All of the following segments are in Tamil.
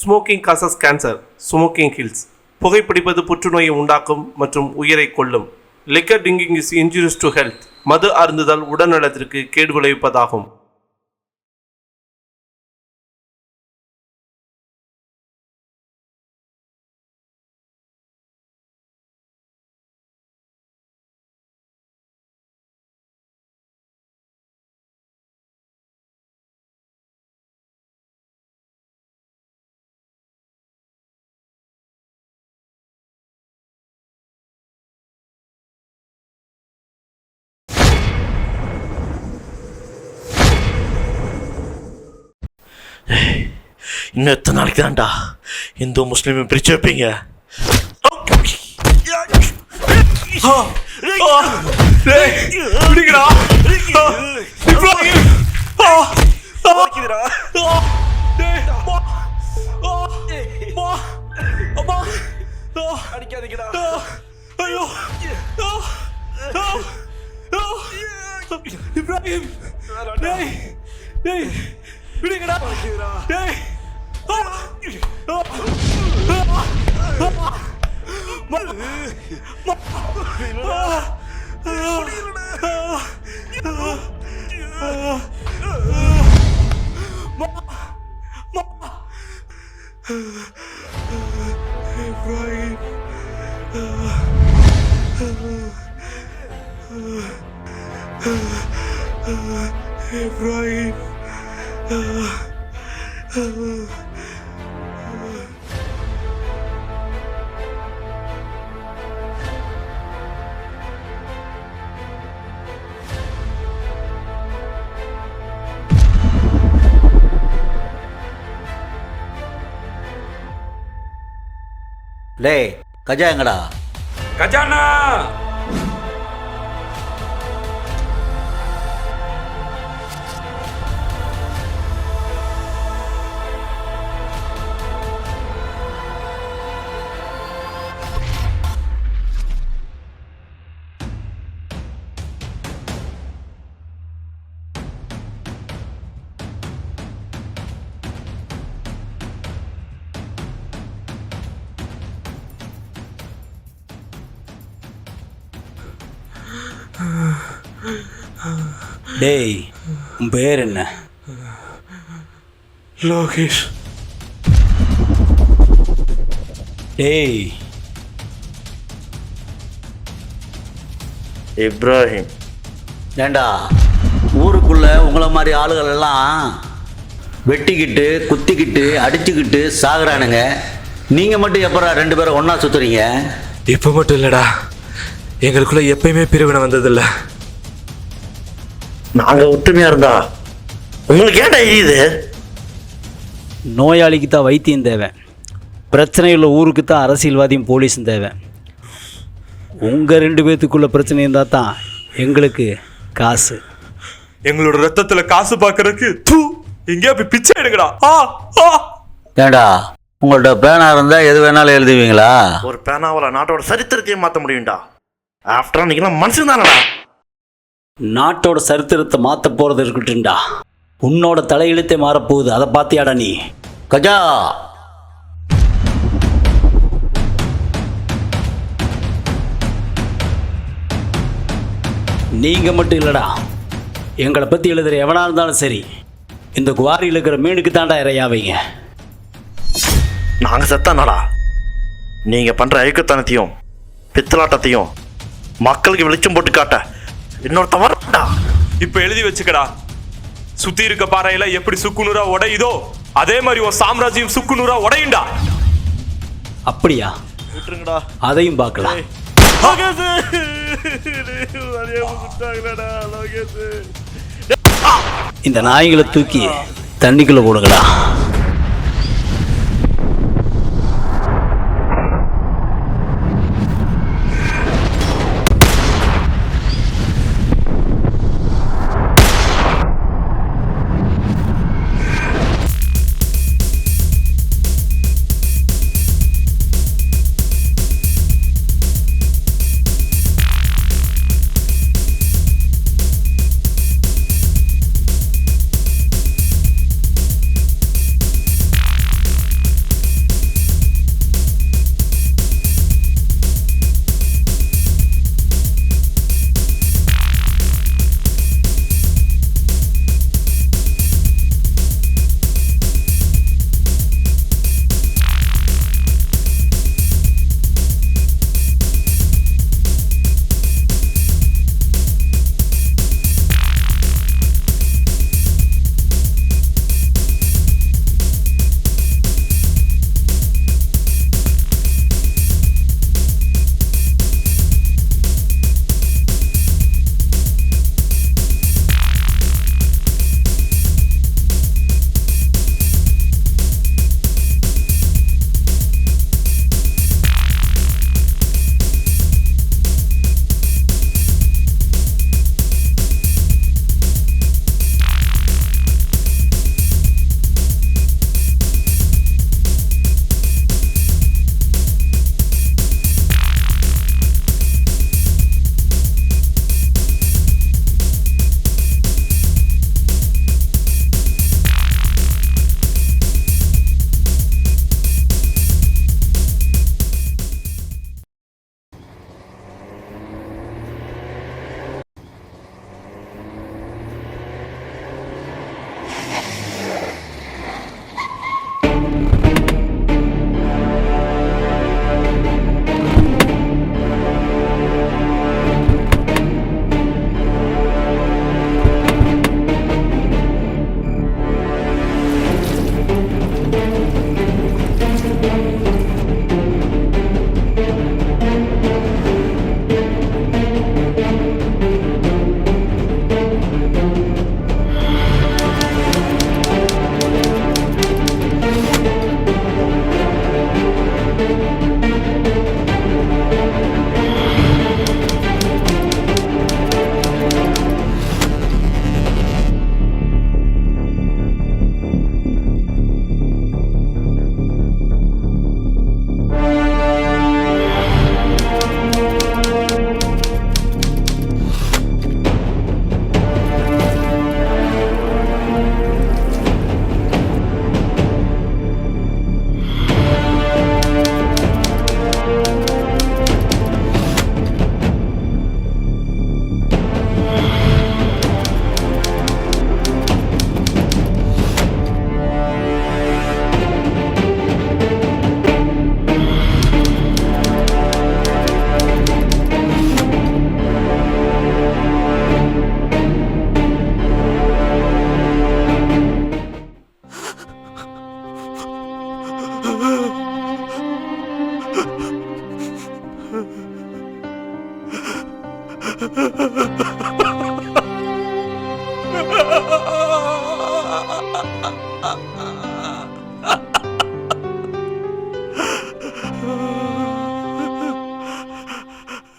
Smoking causes cancer smoking kills புகைப்பிடிப்பது புற்றுநோயை உண்டாக்கும் மற்றும் உயிரை கொல்லும். Liquor drinking is injurious to health மது அருந்துதல் உடல்நலத்திற்கு கேடு விளைவிப்பதாகும். இன்னும் எத்தனை நாளைக்கு தான்டா. இந்து முஸ்லீமும் பிரிச்சு வைப்பீங்க. அடிக்காதீங்கடா. ஐயோ. இப்ராஹிம். டேய் டேய் விடுங்கடா டேய். இப்ராஹிம் லே கஜா எங்கடா? கஜானா! டேய் உன் பேர் என்ன? லோகேஷ். டேய். இப்ராஹிம். ஏண்டா ஊருக்குள்ள உங்களை மாதிரி ஆளுகள் எல்லாம் வெட்டிக்கிட்டு குத்திக்கிட்டு அடிச்சுக்கிட்டு சாகுறானுங்க. நீங்கள் மட்டும் எப்படா ரெண்டு பேரும் ஒன்றா சுற்றுறீங்க இப்போ மட்டும் இல்லடா. எங்களுக்குள்ள எப்பயுமே பிரிவினை வந்ததில்ல. நாங்க ஒற்றுமையா இருந்தா? உங்களுக்கு ஏன்டா எரியுது நோயாளிக்கு தான் வைத்தியம் தேவை. பிரச்சனை உள்ள ஊருக்கு தான் அரசியல்வாதியும் போலீஸும் தேவை. உங்கள் ரெண்டு பேர்த்துக்குள்ள பிரச்சனை இருந்தால் தான் எங்களுக்கு காசு. எங்களோட ரத்தத்துல காசு பார்க்கறதுக்கு தூ எங்கேயா போய் பிச்சை எடுங்கடா. ஆ ஆ. ஏண்டா உங்கள்ட்ட பேனா இருந்தால் எது வேணாலும் எழுதுவீங்களா? ஒரு பேனாவால நாட்டோட சரித்திரத்தையே மாத்த முடியும்டா. ஆஃப்டர் நீங்களாம் மனுஷன் தானடா நாட்டோட சரித்திரத்தை மாற்ற போகிறது இருக்கட்டும்டா. உன்னோட தலையெழுத்தே மாறப்போகுது. அதை பார்த்தியாடா நீ? கஜா! நீங்கள் மட்டும் இல்லைடா. எங்களை பற்றி எழுதுகிற எவனாக இருந்தாலும் சரி இந்த குவாரியில் இருக்கிற மீனுக்கு தாண்டா இறையாவீங்க நாங்கள் செத்தானாடா. நீங்கள் பண்ணுற ஐக்கத்தனத்தையும் பித்தலாட்டத்தையும் மக்களுக்கு வெளிச்சம் போட்டு காட்ட இன்னொரு தவறுடா இப்ப எழுதி வச்சுக்கடா. சுத்தி இருக்க பாறையில எப்படி சுக்குநூறா உடையுதோ அதே மாதிரி உன் சாம்ராஜ்யம் சுக்குநூறா உடையுண்டா அப்படியா? விட்டுருங்கடா. அதையும் பார்க்கலாம். இந்த நாய்களை தூக்கி தண்ணிக்குள்ளே போடுங்கடா.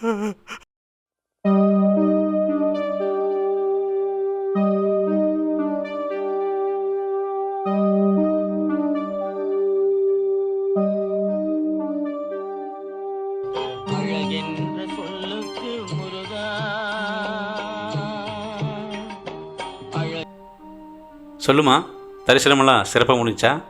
சொல்லுமா தரிசனமெல்லாம் சிறப்பாக முடிஞ்சா?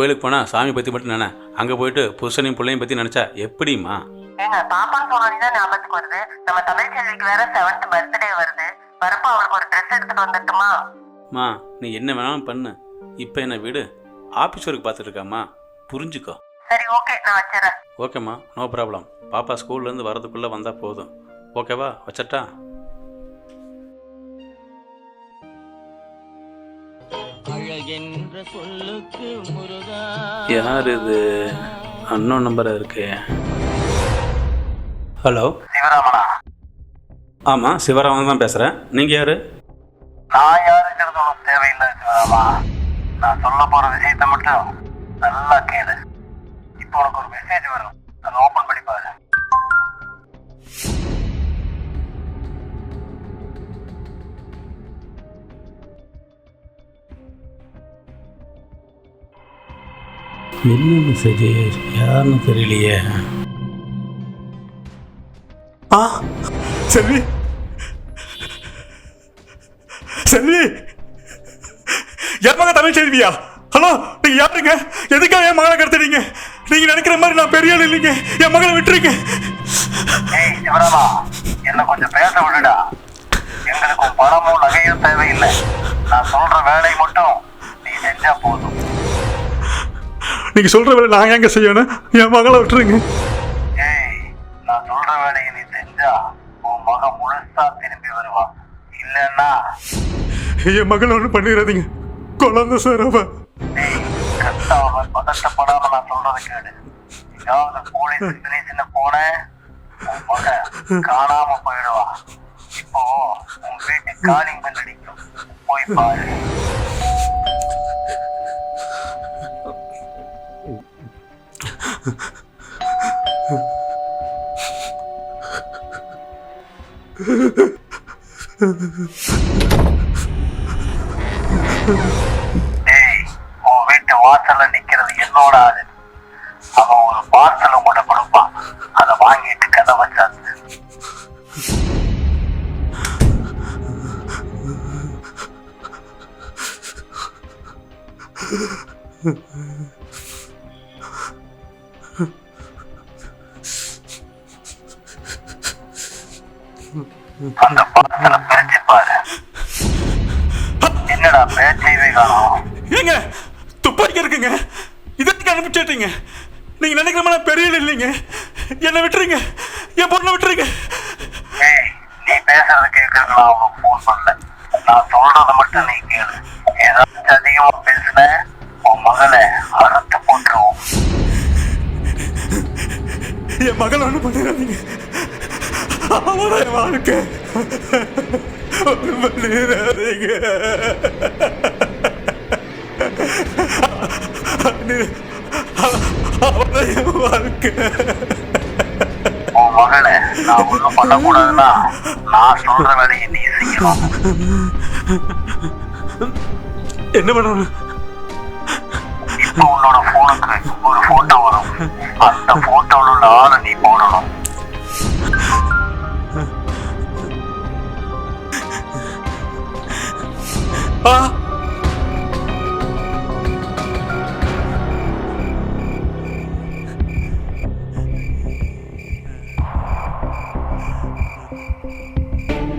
கோயிலுக்கு போனால் சாமி பற்றி மட்டும் நினை. அங்கே போயிட்டு புருஷனையும் பிள்ளையும் பற்றி நினச்சா எப்படிம்மா? ஏங்க பாப்பான்னு சொன்னோன்னே ஞாபகத்துக்கு வருது. நம்ம தமிழ் செல்விக்கு வேற செவன்த் பர்த்டே வருது. வரப்போ அவளுக்கு ஒரு ட்ரெஸ் எடுத்துட்டு வந்துட்டுமா? மா நீ என்ன வேணாலும் பண்ணு. இப்போ என்ன விடு. ஆஃபீஸ் ஒர்க் பார்த்துட்டு இருக்காம்மா புரிஞ்சுக்கோ. சரி ஓகே நான் வச்சிடறேன். ஓகேம்மா நோ ப்ராப்ளம் பாப்பா ஸ்கூல்லேருந்து வரதுக்குள்ளே வந்தால் போதும். ஓகேவா வச்சட்டா? சொல்லுக்கு முருகா. யார் இது? அன்னோன் நம்பராக இருக்கு. ஹலோ சிவராமனா? ஆமாம் சிவராமன் தான் பேசுகிறேன் நீங்கள் யார்? நான் யாருங்கிறது உனக்கு தேவையில்லை சிவராமா. நான் சொல்ல போற விஷயத்த மட்டும் நல்லா கேளு. இப்போ உனக்கு ஒரு மெசேஜ் வரும். என்ன மெசேஜ் யாருன்னு தெரியலையே. ஆ செல்வி. செல்வி. என் மகன் தமிழ் செல்வியா ஹலோ நீங்க யாருங்க? எதுக்காக என் மகளை கடத்துறீங்க? நீங்க நினைக்கிற மாதிரி நான் பெரிய ஆள் இல்லைங்க. என் மகளை விட்டுருங்க. என்ன கொஞ்சம் பேச விடுடா. எங்களுக்கு பணமும் நகையும் தேவையில்லை. நான் சொல்ற வேலையை மட்டும் நீ செஞ்சா போதும். நீங்க சொல்ற வேலை நான் எங்க செய்யணும்? என் மகளை விட்டுருங்க. நான் சொல்ற வேலையை நீ செஞ்சா உன் மகன் முழுசா திரும்பி வருவான். இல்லைன்னா என் மகளை ஒன்றும் பண்ணிடாதீங்க. குழந்தை சார் அவ ஏய் கத்தாம பதட்டப்படாம நான் சொல்றதை கேளு. ஏதாவது போலீஸ் ஸ்டேஷன் போன உன் மகன் காணாம போயிடுவான். இப்போ உன் வீட்டு காலிங் பெல் அடிக்கும் போய் பாரு. வீட்டு வாசல்ல நிக்கிறது என்னோட ஆளு. அவன் ஒரு பார்சல் கூட என்னை விட்டுருங்க. என் பொண்ணை விட்டுருங்க. நீ பேசுறது கேட்கறது நான் உனக்கு ஃபோன் பண்ணல. நான் சொல்றத மட்டும் நீ கேளு. ஏதாச்சும் அதிகமா பேசுன உன் மகளை அறுத்து போட்டுருவோம் என் மகள் ஒன்றும் பண்ணிடாதீங்க. அவதான் என் வாழ்க்கை. ஒன்றும் பண்ணிடாதீங்க. அவதான் என் வாழ்க்கை. மகளை நான் ஒன்றும் பண்ணக்கூடாதுன்னா நான் சொல்ற வேலையை நீ செய்யணும். என்ன பண்ணணும்? இப்போ உன்னோட போனுக்கு ஒரு போட்டோ வரும். அந்த போட்டோவில் உள்ள ஆளை நீ போடணும். ஆ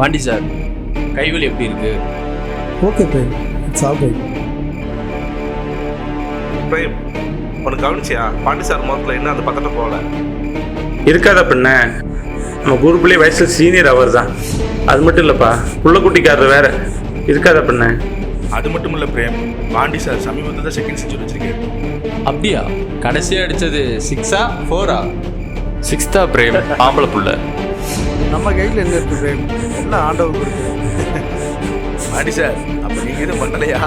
பாண்டி சார் கைவலி எப்படி இருக்கு? Okay Prem it's all right Prem உனக்கு கவனிச்சியா? பாண்டி சார் முகத்தில் என்ன அந்த பக்கத்தை போகல? இருக்காத பின்ன நம்ம குரூப்லேயே வயசில் சீனியர் அவர் தான் அது மட்டும் இல்லைப்பா புள்ளக்குட்டிக்காரர் வேற. இருக்காத பண்ண. அது மட்டும் இல்ல பிரேம். பாண்டி சார் சமீபத்தில் தான் செகண்ட் செஞ்சுரி வச்சிருக்காரு. அப்படியா? கடைசியாக அடித்தது சிக்ஸா ஃபோரா சிக்ஸ்தா பிரேம். ஆம்பளை புள்ள. நம்ம கையில் என்ன இருக்கு பிரேம் எல்லாம் ஆண்டவருக்கு இருக்கு பாண்டி சார் அப்ப நீங்க எதுவும் பண்ணலையா?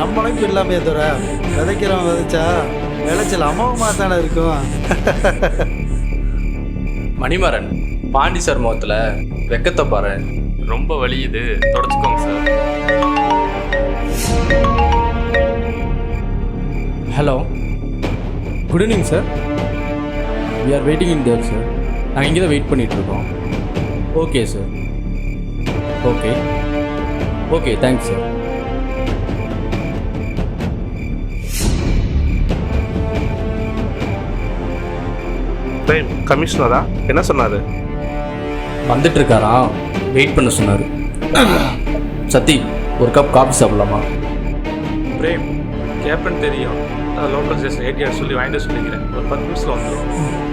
நம்மளும் இல்லாமே தவிர விதைக்கிறவன் விதைச்சா விளைச்சல் அமோகமாக தானே இருக்கும். மணிமாறன் பாண்டி சார் முகத்தில் வெக்கத்தை பாரு. ரொம்ப வலியுது. தொடச்சுக்கோங்க sir. Hello good evening sir we are waiting in there sir நாங்கள் இங்கே தான் வெயிட் பண்ணிகிட்ருக்கோம் okay sir okay okay thanks sir Prem கமிஷனரா என்ன சொன்னாரு? வந்துட்டு இருக்காரா வெயிட் பண்ண சொன்னார். சத்தி ஒரு கப் காஃபி சாப்பிடலாமா? பிரேம் கேப்டன் தெரியும். லோக்கல் ஸ்டேஷன் ஏடிஆர் சொல்லி வாங்கிட்டு சொல்லிக்கிறேன். ஒரு பத்து நிமிஷத்தில் வந்துடும்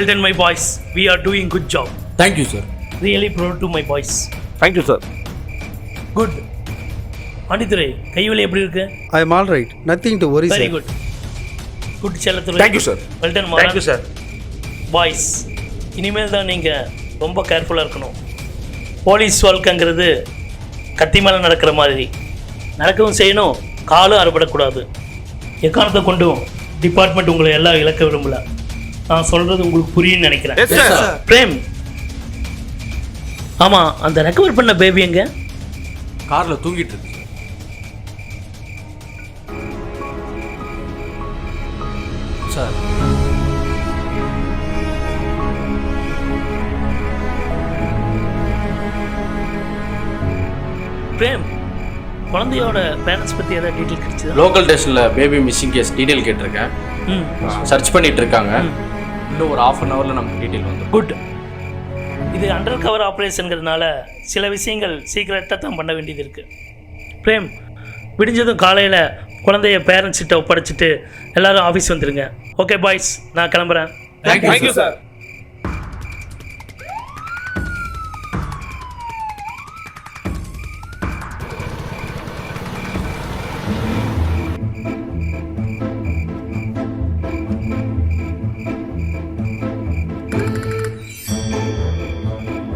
Well done, my boys. We are doing good job. Thank you sir Really proud to my boys. Thank you sir Good. பாண்டித்துறை கைவலி எப்படி இருக்கு? I am all right nothing to worry very good good Sellathurai. Thank you sir well done thank you sir boys இனிமேல் தான் நீங்கள் ரொம்ப கேர்ஃபுல்லாக இருக்கணும். போலீஸ் வாழ்க்கைங்கிறது கத்தி மேலே நடக்கிற மாதிரி. நடக்கவும் செய்யணும். காலும் அறுபடக்கூடாது. எக்காரணத்தை கொண்டும் டிபார்ட்மெண்ட் உங்களை எல்லாம் இழக்க விரும்பல. நான் சொல்கிறது உங்களுக்கு புரியும்னு நினைக்கிறேன். பிரேம் ஆமாம் அந்த ரெக்கவர் பண்ண பேபி எங்க? காரில் தூங்கிட்டு இருக்கு. சார் பிரேம் குழந்தையோட பேரண்ட்ஸ் பற்றி ஏதாவது டீட்டெயில் கிடைச்சதா? லோக்கல் ஸ்டேஷனில் பேபி மிஸ்ஸிங் கேஸ் டீட்டெயில் கேட்டிருக்கேன். சர்ச் பண்ணிட்டு இருக்காங்க. இன்னும் ஒரு ஆஃப் அன் ஹவரில் நமக்கு டீட்டெயில் வந்துடும் குட் இது அண்டர் கவர் ஆப்ரேஷனுங்கிறதுனால சில விஷயங்கள் சீக்கிரட்டாக தான் பண்ண வேண்டியது இருக்குது பிரேம் விடிஞ்சதும் காலையில் குழந்தைய பேரண்ட்ஸ்கிட்ட ஒப்படைச்சிட்டு எல்லாரும் ஆஃபீஸ் வந்துருங்க. ஓகே பாய்ஸ் நான் கிளம்புறேன். தேங்க்யூ சார்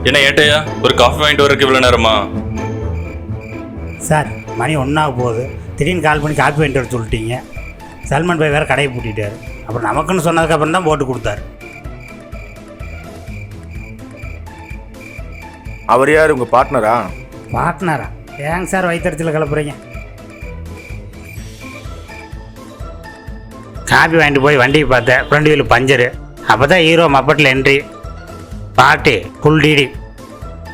என்ன ஏட்டையா ஒரு காஃபி வாங்கிட்டு வரக்கு இவ்வளோ நேரமா? சார் மணி ஒன்றாக போகுது. திடீர்னு கால் பண்ணி காப்பி வாங்கிட்டு வர சொல்லிட்டீங்க. சல்மான் பாய் வேறு கடையை பூட்டிட்டாரு. அப்புறம் நமக்குன்னு சொன்னதுக்கப்புறம் தான் போட்டு கொடுத்தாரு. அவர் யார் உங்க பார்ட்னரா பார்ட்னரா ஏங்க சார் வயிற்றுல கிளப்புறீங்க? காப்பி வாங்கிட்டு போய் வண்டியை பார்த்தேன். ஃப்ரண்ட் வீல் பஞ்சரு அப்போ தான் ஹீரோ மப்பட்டில் என்ட்ரி பாட்டு ஃபுல் டிடி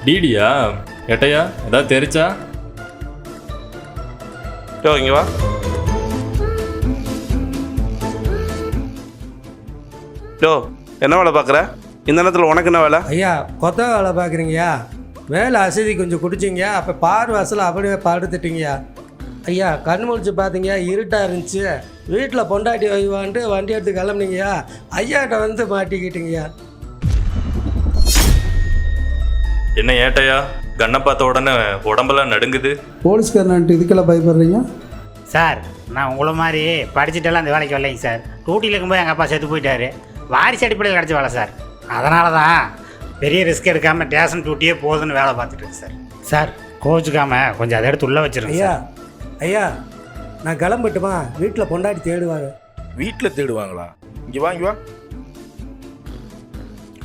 டிடியா ஏட்டையா ஏதாவது தெரிச்சா? யோ இங்கே வா. யோ என்ன வேலை பார்க்குற? இந்த நேரத்தில் உனக்கு என்ன வேலை? ஐயா கொத்த வேலை பார்க்குறீங்கய்யா. வேலை அசதி கொஞ்சம் குடிச்சிங்க அப்போ பார் வாசல் அப்படியே படுத்துட்டீங்கய்யா. ஐயா கண் முழிச்சு பார்த்தீங்க இருட்டாக இருந்துச்சு. வீட்டில் பொண்டாட்டி வைவான்ட்டு வண்டி எடுத்து கிளம்புனீங்கய்யா. ஐயாட்ட வந்து மாட்டிக்கிட்டீங்கய்யா. என்ன ஏட்டையா? கண்ணை பார்த்த உடனே உடம்பெல்லாம் நடுங்குது. போலீஸ்காரன்ட்டு இதுக்கெல்லாம் பயப்படுறீங்க? சார் நான் உங்களை மாதிரி படிச்சுட்டெல்லாம் அந்த வேலைக்கு வரலைங்க சார். டூட்டியில் இருக்கும்போது எங்கள் அப்பா செத்து போயிட்டாரு. வாரிசு அடிப்படையில் கிடச்ச வேலை சார். அதனால தான் பெரிய ரிஸ்க் எடுக்காமல் ஸ்டேஷன் டூட்டியே போதுன்னு வேலை பார்த்துட்டு சார். சார் கோச்சுக்காம கொஞ்சம் அதை எடுத்து உள்ளே வச்சிருங்க ஐயா சார். ஐயா நான் கிளம்பட்டுமா? வீட்டில் பொண்டாட்டி தேடுவாங்க வீட்டில் தேடுவாங்களா? இங்க வா இங்க வா.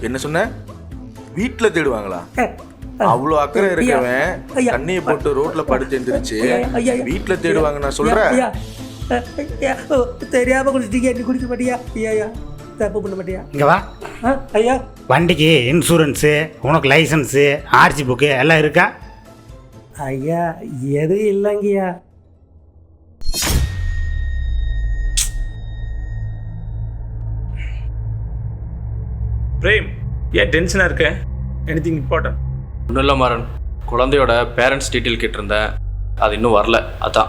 என்ன சொன்ன? வீட்டில் தேடுவாங்களா? அவ்வளோ அக்கறை இருக்கவன் ஐயா. தண்ணியை போட்டு ரோட்ல படுத்து எந்திரிச்சு. வீட்டில் தேடுவாங்க நான் சொல்றேன். தெரியாம குடிச்சிட்டீங்க நீ குடிக்க மாட்டியா? ஐயா ஐயா தப்பு பண்ண மாட்டியா? இங்கே வா. ஐயா. வண்டிக்கு இன்சூரன்ஸு உனக்கு லைசன்ஸு ஆர்சி புக்கு எல்லாம் இருக்கா? ஐயா எதுவும் இல்லைங்கய்யா. பிரேம் ஏன் டென்ஷனாக இருக்க? எனிதிங் இம்பார்ட்டன்ட் ஒன்றும் இல்லை மாறன். குழந்தையோட பேரண்ட்ஸ் டீட்டெயில் கேட்டிருந்தேன். அது இன்னும் வரல. அதான்.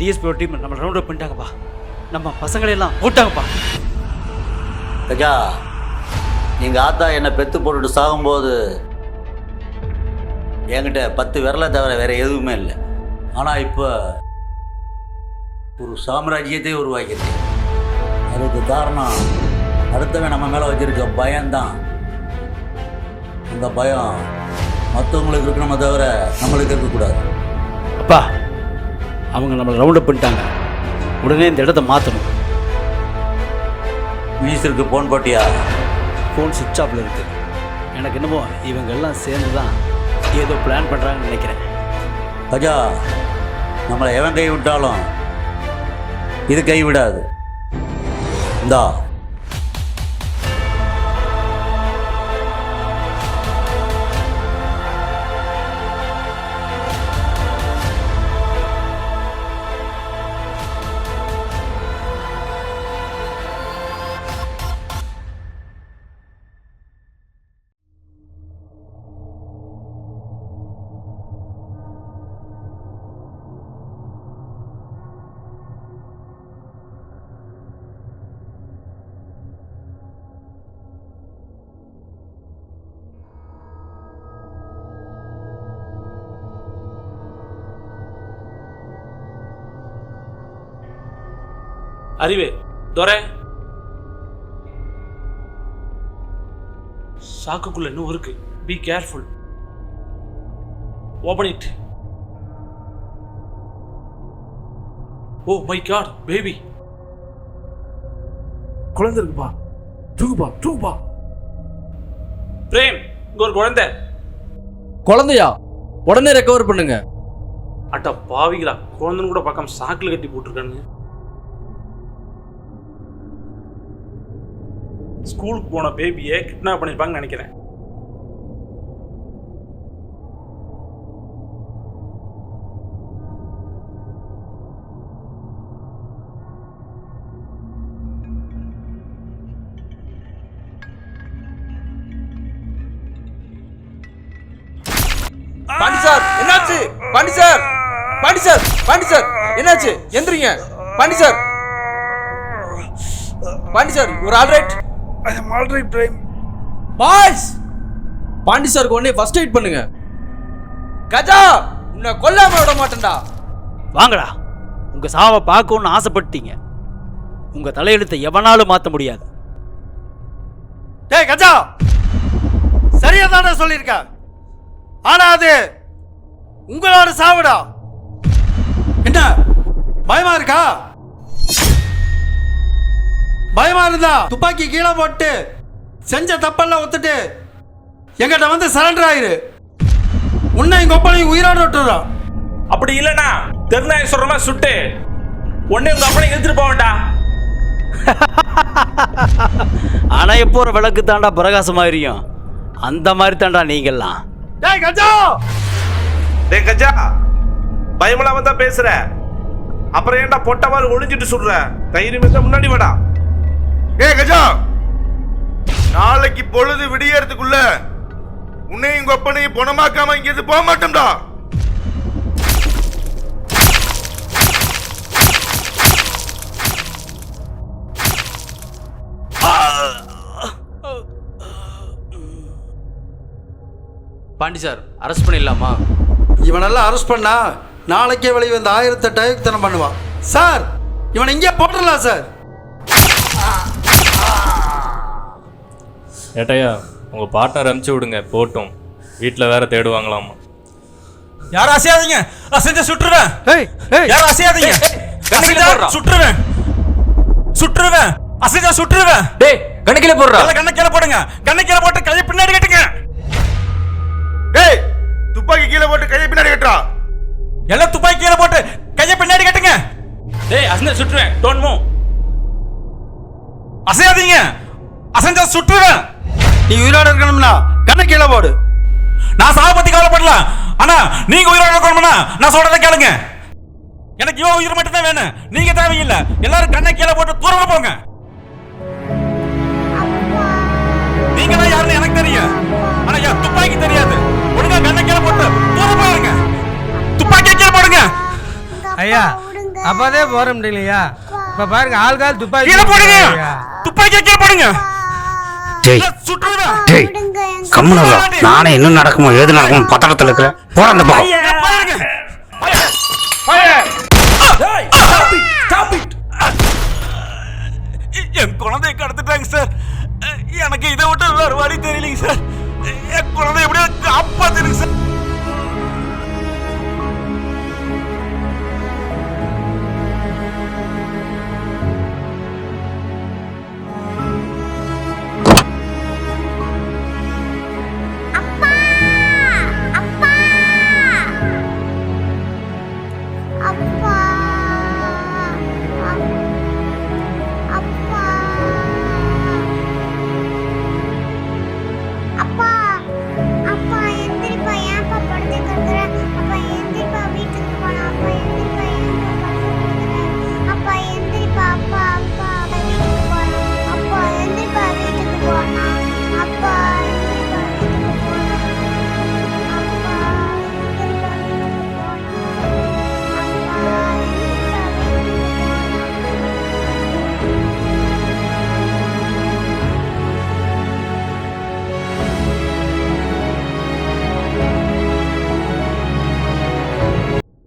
டிஎஸ்பிஓ டீம் நம்ம ரவுண்ட் அப் பண்ணிட்டாங்கப்பா. நம்ம பசங்களை எல்லாம் போட்டாங்கப்பா. கஜா எங்கள் ஆத்தா என்னை பெத்து போட்டுட்டு சாகும்போது என்கிட்ட பத்து விரலை தவிர வேற எதுவுமே இல்லை. ஆனால் இப்போ ஒரு சாம்ராஜ்யத்தை உருவாக்கியிருக்கேன் அதுக்கு காரணம் அடுத்தவன் நம்ம மேலே வச்சிருக்க பயம்தான். இந்த பயம் மற்றவங்களுக்கு இருக்கணுமே தவிர நம்மளுக்கு இருக்கக்கூடாது. அப்பா அவங்க நம்மளை ரவுண்ட் அப் பண்ணிட்டாங்க. உடனே இந்த இடத்த மாற்றணும் மினிஸ்டருக்கு ஃபோன் போட்டியா? ஃபோன் சுவிட்ச் ஆஃபில் இருக்கு. எனக்கு என்னமோ இவங்க எல்லாம் சேர்ந்து தான் ஏதோ பிளான் பண்ணுறாங்கன்னு நினைக்கிறேன். கஜா நம்மளை எவன் கை விட்டாலும் இது கைவிடாது. இந்தா. அறிவே. துரை. சாக்குக்குள்ள இன்னும் இருக்கு. Be careful open it oh my god baby குழந்தை இருக்குப்பா. தூக்குப்பா தூக்குப்பா. பிரேம் இங்க ஒரு குழந்தை. குழந்தையா? உடனே ரெக்கவர் பண்ணுங்க. அட்ட பாவிகளா குழந்தைன்னு கூட பார்க்காம சாக்கில் கட்டி போட்டிருக்கானுங்க. ஸ்கூலுக்கு போன பேபியை கிட்னாப் பண்ணியிருப்பாங்கன்னு நினைக்கிறேன். பாண்டி சார் என்னாச்சு? Pandi sir Pandi sir Pandi sir என்னாச்சு? எந்திரிங்க. பாண்டி சார் பாண்டி சார் ஒரு all right M all right Prem boys Pandi சாருக்கு உடனே ஃபர்ஸ்ட் எய்ட் பண்ணுங்க. கஜா உன்னை கொல்லாம விட மாட்டேன்டா. வாங்கடா. உங்கள் சாவை பார்க்கணும்னு ஆசைப்பட்டீங்க உங்கள் தலையெழுத்தை எவனாலும் மாற்ற முடியாது. டேய் கஜா! சரியா தானே சொல்லியிருக்க? ஆனா அது உங்களோட சாவுடா. என்ன? பயமா இருக்கா? பயமா இருந்தா துப்பாக்கி கீழே போட்டு செஞ்ச தப்பெல்லாம் ஒத்துட்டு எங்கிட்ட வந்து சரண்டர் ஆயிரு. உன்னை எங்க ஒப்பனையும் உயிரோட விட்டுறோம் அப்படி இல்லைனா தெருநாய் சொல்ற மாதிரி சுட்டு. உடனே உங்க அப்பனை இழுத்துட்டு போக வேண்டாம். ஆனால் எப்போ ஒரு விளக்கு தாண்டா பிரகாசமாக எரியும். அந்த மாதிரி தாண்டா நீங்கள்லாம். டேய் கஜா டே கஜா பயமில்லாம தான் பேசுற. அப்புறம் ஏன்டா பொட்ட மாதிரி ஒளிஞ்சிட்டு சொல்ற தைரியம் முன்னாடி வாடா. ஏ கஜா! நாளைக்கு பொழுது விடியறதுக்குள்ள உன்னையும் உங்க அப்பனையும் பணமாக்காம இங்கிருந்து போக மாட்டோம்டா! பாண்டி சார் அரெஸ்ட் பண்ணிடலாமா? இவனெல்லாம் அரெஸ்ட் பண்ணா நாளைக்கே வெளியே வந்து ஆயிரத்தெட்டு அயோக்கித்தனம் பண்ணுவான். சார் இவனை இங்கே போட்டுடலாம் சார். ஏட்டையா உங்கள் பார்ட்னர் அனுப்பிச்சி விடுங்க போட்டும். வீட்டில் வேற தேடுவாங்களாமா? யாரும் அசையாதீங்க. அசைஞ்ச சுட்டுருவேன் யாரும் அசையாதீங்க. அசைஞ்சா சுட்டுருவேன் சுட்டுருவேன் அசைஞ்சா சுட்டுருவேன் டேய் கணக்கில போடுறா. கண்ணக்கில போடுங்க. கண்ணக்கில போட்டு கையை பின்னாடி கட்டுங்க. டேய் துப்பாக்கி கீழே போட்டு கையை பின்னாடி கட்டுறா. எல்லாம் துப்பாக்கி கீழே போட்டு கையை பின்னாடி கட்டுங்க. டேய் அசந்த சுட்டுருவேன் டோன் மூவ் அசையாதீங்க. அசைஞ்சா சுட்டுருவேன் நீ உயிரோட இருக்கணும்னா கண்ணை கீழே போடு. நான் சாவை பத்தி கவலைப்படல ஆனா நீங்க உயிரோட இருக்கணும்னா நான் சொல்றதை கேளுங்க. எனக்கு இவன் உயிர் மட்டும் தான் வேணும். நீங்க தேவையில்லை. எல்லாரும் கண்ணை கீழே போட்டு தூரமா போங்க. நீங்க தான் யாருன்னு எனக்கு தெரியும். ஆனா என் துப்பாக்கி தெரியாது. ஒழுங்கா கண்ணை கீழே போட்டு தூரம் போயிருங்க. துப்பாக்கி கீழே போடுங்க. ஐயா அப்போதே போற முடியலையா? இப்போ பாருங்க ஆள்கால் துப்பாக்கி கீழே போடுங்க. துப்பாக்கியை கீழே போடுங்க. டேய். டேய் கம்முனு நானே இன்னும் நடக்குமோ ஏது நடக்குமோ பத்திரத்தில் இருக்கிறேன். போற அந்த பக்கம். என் குழந்தைய கடத்திட்டாங்க சார் எனக்கு இதை விட்டு வேறு வழி தெரியலைங்க சார் என் குழந்தை எப்படியாவது காப்பாத்துருங்க சார்